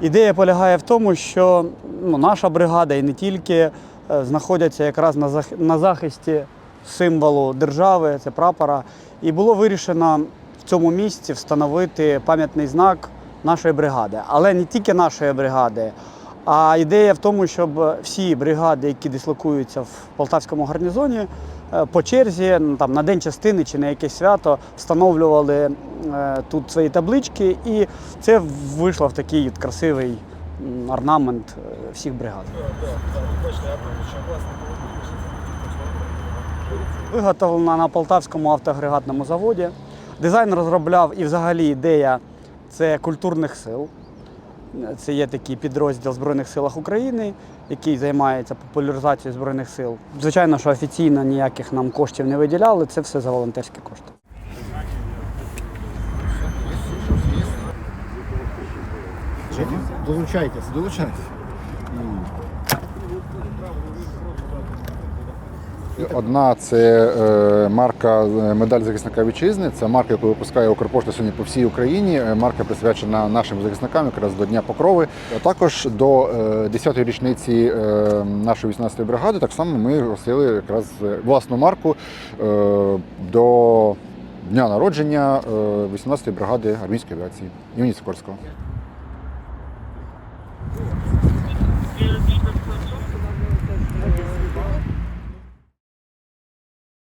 Ідея полягає в тому, що ну, наша бригада і не тільки е, знаходяться якраз на зах... на захисті символу держави, це прапора. І було вирішено в цьому місці встановити пам'ятний знак нашої бригади, але не тільки нашої бригади а ідея в тому, щоб всі бригади, які дислокуються в полтавському гарнізоні, е, по черзі ну, там, на день частини чи на якесь свято встановлювали е, тут свої таблички, і це вийшло в такий от красивий орнамент е, всіх бригад. Виготовлена на Полтавському автоагрегатному заводі. Дизайн розробляв і взагалі ідея це культурних сил. Це є такий підрозділ Збройних силах України, який займається популяризацією Збройних сил. Звичайно, що офіційно ніяких нам коштів не виділяли, це все за волонтерські кошти. Долучайтесь. Долучайтесь. Одна це е, марка е, медаль захисника вітчизни. Це марка, яку випускає Укрпошта сьогодні по всій Україні. Е, Марка присвячена нашим захисникам, якраз до Дня Покрови. А також до е, 10-ї річниці нашої 18-ї бригади. Так само ми гостили якраз власну марку до дня народження е, 18-ї бригади армійської авіації імені Сикорського.